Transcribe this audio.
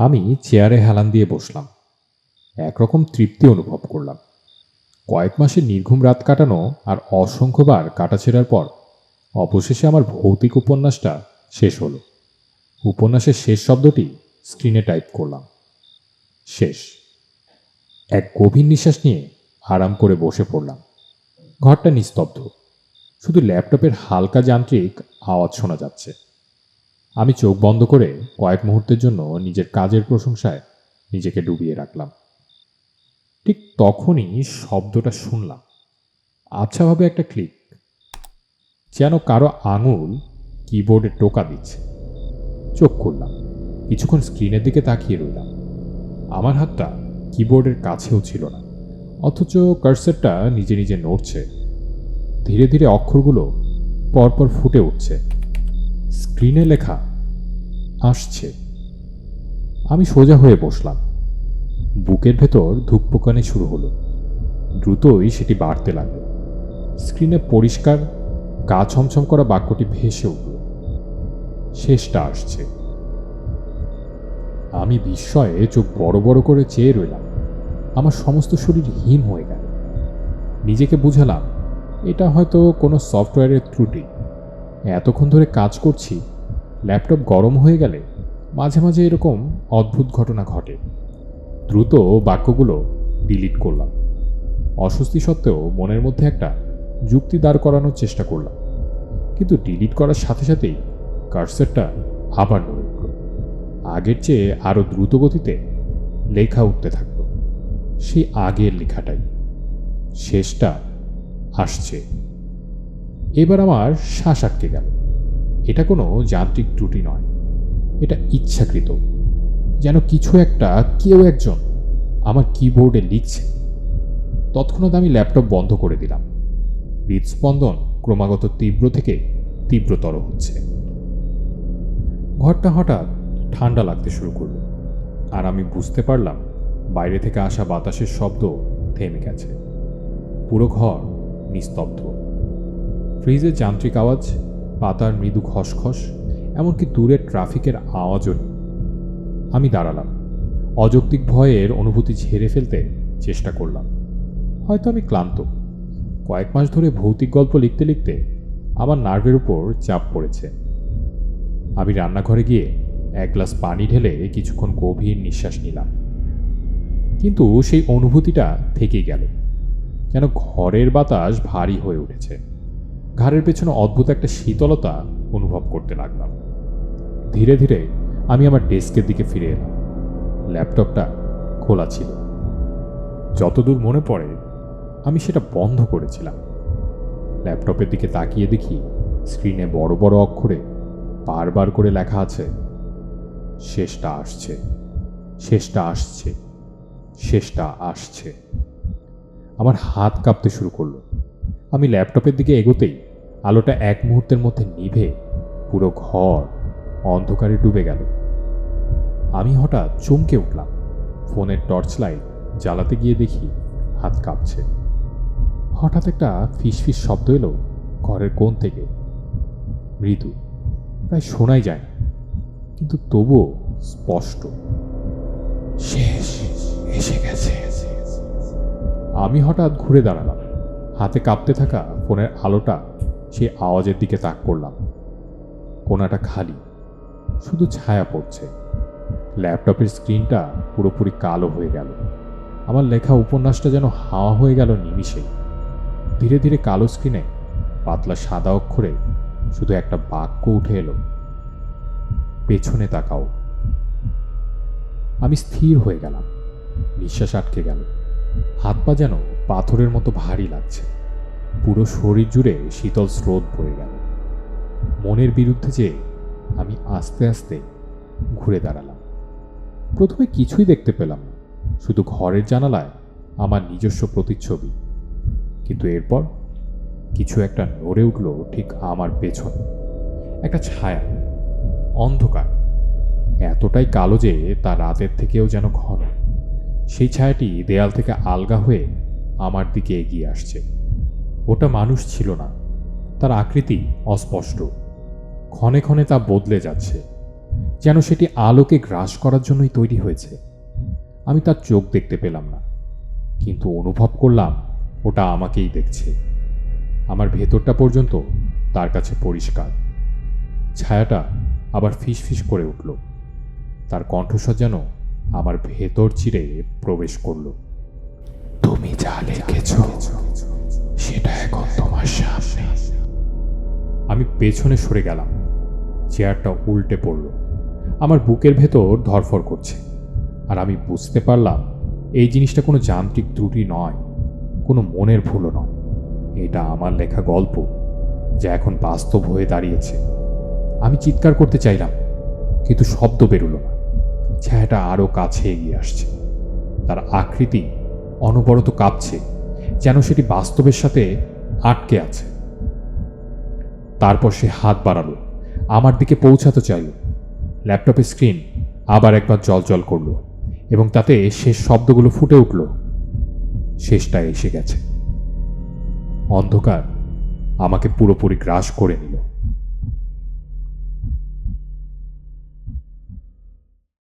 আমি চেয়ারে হেলান দিয়ে বসলাম। একরকম তৃপ্তি অনুভব করলাম। কয়েক মাসের নির্ঘুম রাত কাটানো আর অসংখ্যবার কাটা কাটাছেড়ার পর অবশেষে আমার ভৌতিক উপন্যাসটা শেষ হলো। উপন্যাসের শেষ শব্দটি স্ক্রিনে টাইপ করলাম। শেষ। এক গভীর নিঃশ্বাস নিয়ে আরাম করে বসে পড়লাম। ঘরটা নিস্তব্ধ। শুধু ল্যাপটপের হালকা যান্ত্রিক আওয়াজ শোনা যাচ্ছে। আমি চোখ বন্ধ করে কয়েক মুহূর্তের জন্য নিজের কাজের প্রশংসায় নিজেকে ডুবিয়ে রাখলাম। ঠিক তখনই শব্দটা শুনলাম। আচ্ছাভাবে একটা ক্লিক। যেন কারও আঙুল কিবোর্ডে টোকা দিচ্ছে। চোখ করলাম কিছুক্ষণ স্ক্রিনের দিকে তাকিয়ে রইলাম। আমার হাতটা কিবোর্ডের কাছেও ছিল না। অথচ কার্সারটা নিজে নিজে নড়ছে। ধীরে ধীরে অক্ষরগুলো পরপর ফুটে উঠছে। স্ক্রিনে লেখা আসছে আমি সোজা হয়ে বসলাম। বুকের ভেতর ধূপপোকানি শুরু হলো। দ্রুতই সেটি বাড়তে লাগল। স্ক্রিনে পরিষ্কার, গা ছমছম করা বাক্যটি ভেসে উঠল। শেষটা আসছে আমি বিস্ময়ে চোখ বড় বড় করে চেয়ে রইলাম। আমার সমস্ত শরীর হিম হয়ে গেল। নিজেকে বুঝালাম, এটা হয়তো কোনো সফটওয়্যারের ত্রুটি। এতক্ষণ ধরে কাজ করছি, ল্যাপটপ গরম হয়ে গেলে মাঝে মাঝে এরকম অদ্ভুত ঘটনা ঘটে। দ্রুত বাক্যগুলো ডিলিট করলাম। অস্বস্তি সত্ত্বেও মনের মধ্যে একটা যুক্তি দাঁড় করানোর চেষ্টা করলাম। কিন্তু ডিলিট করার সাথে সাথেই কার্সারটা আবার নড়ে উঠল। আগের চেয়ে আরও দ্রুত গতিতে লেখা উঠতে থাকল। সেই আগের লেখাটাই। শেষটা আসছে। এবার আমার শ্বাস আটকে গেল। এটা কোনো যান্ত্রিক ত্রুটি নয়। এটা ইচ্ছাকৃত। যেন কিছু একটা কেউ একজন আমার কিবোর্ডে লিখছে। তৎক্ষণাৎ আমি ল্যাপটপ বন্ধ করে দিলাম। হৃদস্পন্দন ক্রমাগত তীব্র থেকে তীব্রতর হচ্ছে। ঘরটা হঠাৎ ঠান্ডা লাগতে শুরু করল আর আমি বুঝতে পারলাম বাইরে থেকে আসা বাতাসের শব্দ থেমে গেছে। পুরো ঘর নিস্তব্ধ। ফ্রিজের যান্ত্রিক আওয়াজ, পাতার মৃদু খসখস, এমনকি দূরের ট্রাফিকের আওয়াজও আমি দাঁড়ালাম। অযৌক্তিক ভয়ের অনুভূতি ঝেড়ে ফেলতে চেষ্টা করলাম। হয়তো আমি ক্লান্ত। কয়েক মাস ধরে ভৌতিক গল্প লিখতে লিখতে আমার নার্ভের উপর চাপ পড়েছে। আমি রান্নাঘরে গিয়ে এক গ্লাস পানি ঢেলে কিছুক্ষণ গভীর নিঃশ্বাস নিলাম। কিন্তু সেই অনুভূতিটা থেকেই গেল। যেন ঘরের বাতাস ভারী হয়ে উঠেছে। ঘাড়ের পেছনে অদ্ভুত একটা শীতলতা অনুভব করতে লাগলাম। ধীরে ধীরে আমি আমার ডেস্কের দিকে ফিরে এলাম। ল্যাপটপটা খোলা ছিল। যতদূর মনে পড়ে, আমি সেটা বন্ধ করেছিলাম। ল্যাপটপের দিকে তাকিয়ে দেখি স্ক্রিনে বড় বড় অক্ষরে বারবার করে লেখা আছে, শেষটা আসছে শেষটা আসছে শেষটা আসছে। আমার হাত কাঁপতে শুরু করল। আমি ল্যাপটপের দিকে এগোতেই আলোটা এক মুহূর্তের মধ্যে নিভে পুরো ঘর অন্ধকারে ডুবে গেল। আমি হঠাৎ চমকে উঠলাম। ফোনের টর্চ লাইট জ্বালাতে গিয়ে দেখি হাত কাঁপছে। হঠাৎ একটা ফিসফিস শব্দ এলো ঘরের কোণ থেকে। মৃদু, প্রায় শোনাই যায়, কিন্তু তবুও স্পষ্ট। শেষ, এসে গেছে। আমি হঠাৎ ঘুরে দাঁড়ালাম। হাতে কাঁপতে থাকা ফোনের আলোটা সে আওয়াজের দিকে তাক করলাম। কোনাটা খালি, শুধু ছায়া পড়ছে। ল্যাপটপের স্ক্রিনটা পুরোপুরি কালো হয়ে গেল। আমার লেখা উপন্যাসটা যেন হাওয়া হয়ে গেল নিমিষে ধীরে ধীরে কালো স্ক্রিনে পাতলা সাদা অক্ষরে শুধু একটা বাক্য উঠে এলো। পেছনে তাকাও। আমি স্থির হয়ে গেলাম। নিঃশ্বাস আটকে গেল। হাত পা যেন পাথরের মতো ভারী লাগছে। পুরো শরীর জুড়ে শীতল স্রোত বয়ে গেল। মনের বিরুদ্ধে যে আমি আস্তে আস্তে ঘুরে দাঁড়ালাম। প্রথমে কিছুই দেখতে পেলাম না। শুধু ঘরের জানালায় আমার নিজস্ব প্রতিচ্ছবি। কিন্তু এরপর কিছু একটা নড়ে উঠল ঠিক আমার পেছন। একটা ছায়া, অন্ধকার। এতটাই কালো যে তা রাতের থেকেও যেন ঘন। সেই ছায়াটি দেয়াল থেকে আলগা হয়ে আমার দিকে এগিয়ে আসছে। ওটা মানুষ ছিল না। তার আকৃতি অস্পষ্ট। ক্ষণে ক্ষণে তা বদলে যাচ্ছে। যেন সেটি আলোকে গ্রাস করার জন্যই তৈরি হয়েছে। আমি তার চোখ দেখতে পেলাম না। কিন্তু অনুভব করলাম, ওটা আমাকেই দেখছে। আমার ভেতরটা পর্যন্ত তার কাছে পরিষ্কার। ছায়াটা আবার ফিসফিস করে উঠল। তার কণ্ঠস্বর যেন আমার ভেতর চিরে প্রবেশ করল। তুমি যা লিখেছ সামনে আমি পেছনে সরে গেলাম। চেয়ারটা উল্টে পড়ল। আমার বুকের ভেতর ধরফর করছে। আর আমি বুঝতে পারলাম, এই জিনিসটা কোনো যান্ত্রিক ত্রুটি নয়, কোনো মনের ভুলও নয়। এটা আমার লেখা গল্প, যা এখন বাস্তব হয়ে দাঁড়িয়েছে। আমি চিৎকার করতে চাইলাম, কিন্তু শব্দ বেরোলো না। ছায়াটা আরও কাছে এগিয়ে আসছে। তার আকৃতি অনবরত কাঁপছে, যেন সেটি বাস্তবের সাথে আটকে আছে। তারপর সে হাত বাড়ালো, আমার দিকে পৌঁছাতে চাইল। ল্যাপটপের স্ক্রিন আবার একবার জল জল করল এবং তাতে শেষ শব্দগুলো ফুটে উঠল। শেষটা এসে গেছে। অন্ধকার আমাকে পুরোপুরি গ্রাস করে নিল।